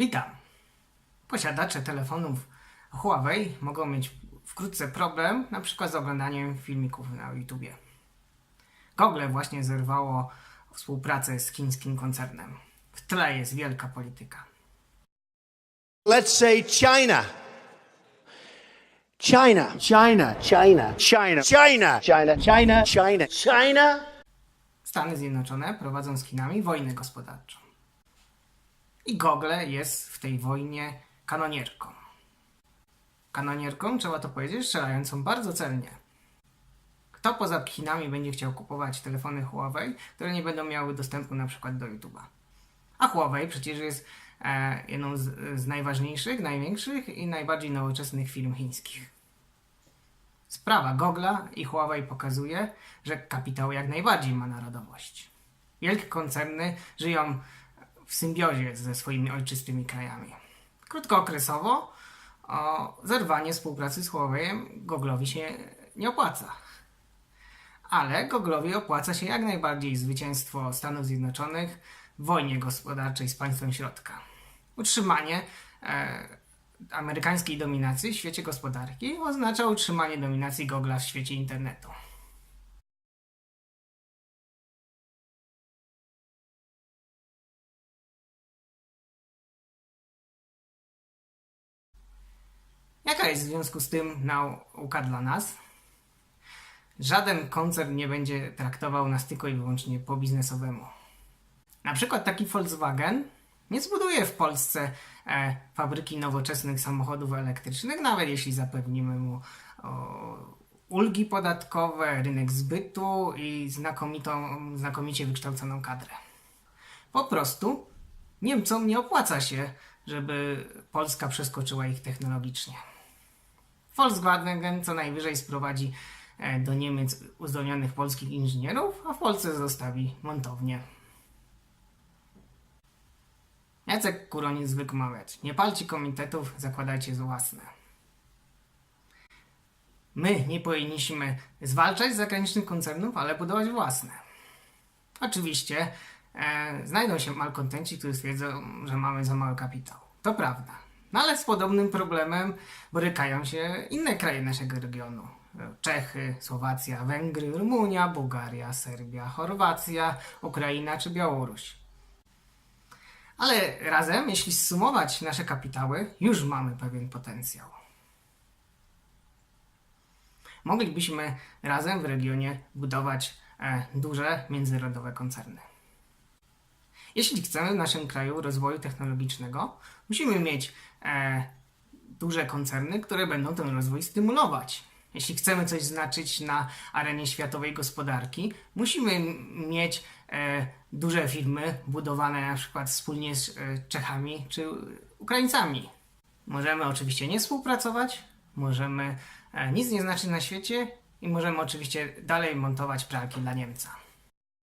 Witam. Posiadacze telefonów Huawei mogą mieć wkrótce problem, na przykład z oglądaniem filmików na YouTubie. Google właśnie zerwało współpracę z chińskim koncernem. W tle jest wielka polityka. Let's say China. China. China, China, China. China. China, China, China. China. Stany Zjednoczone prowadzą z Chinami wojnę gospodarczą. I Google jest w tej wojnie kanonierką. Kanonierką, trzeba to powiedzieć, strzelającą bardzo celnie. Kto poza Chinami będzie chciał kupować telefony Huawei, które nie będą miały dostępu na przykład do YouTube'a? A Huawei przecież jest e, jedną z, z najważniejszych, największych i najbardziej nowoczesnych firm chińskich. Sprawa Google'a i Huawei pokazuje, że kapitał jak najbardziej ma narodowość. Wielkie koncerny żyją w symbiozie ze swoimi ojczystymi krajami. Krótkookresowo o, zerwanie współpracy z Huawei'em Google'owi się nie opłaca. Ale Google'owi opłaca się jak najbardziej zwycięstwo Stanów Zjednoczonych w wojnie gospodarczej z państwem środka. Utrzymanie e, amerykańskiej dominacji w świecie gospodarki oznacza utrzymanie dominacji Google'a w świecie internetu. Jaka jest w związku z tym nauka dla nas? Żaden koncern nie będzie traktował nas tylko i wyłącznie po biznesowemu. Na przykład taki Volkswagen nie zbuduje w Polsce e, fabryki nowoczesnych samochodów elektrycznych, nawet jeśli zapewnimy mu o, ulgi podatkowe, rynek zbytu i znakomitą, znakomicie wykształconą kadrę. Po prostu Niemcom nie opłaca się, żeby Polska przeskoczyła ich technologicznie. Volkswagen co najwyżej sprowadzi e, do Niemiec uzdolnionych polskich inżynierów, a w Polsce zostawi montownię. Jacek Kuronic zwykł mawiać. Nie palcie komitetów, zakładajcie własne. My nie powinniśmy zwalczać zagranicznych koncernów, ale budować własne. Oczywiście e, znajdą się malkontenci, którzy stwierdzą, że mamy za mały kapitał. To prawda. No ale z podobnym problemem borykają się inne kraje naszego regionu. Czechy, Słowacja, Węgry, Rumunia, Bułgaria, Serbia, Chorwacja, Ukraina czy Białoruś. Ale razem, jeśli zsumować nasze kapitały, już mamy pewien potencjał. Moglibyśmy razem w regionie budować e, duże międzynarodowe koncerny. Jeśli chcemy w naszym kraju rozwoju technologicznego, musimy mieć e, duże koncerny, które będą ten rozwój stymulować. Jeśli chcemy coś znaczyć na arenie światowej gospodarki, musimy mieć e, duże firmy budowane na przykład wspólnie z e, Czechami czy Ukraińcami. Możemy oczywiście nie współpracować, możemy e, nic nie znaczyć na świecie i możemy oczywiście dalej montować pralki dla Niemca.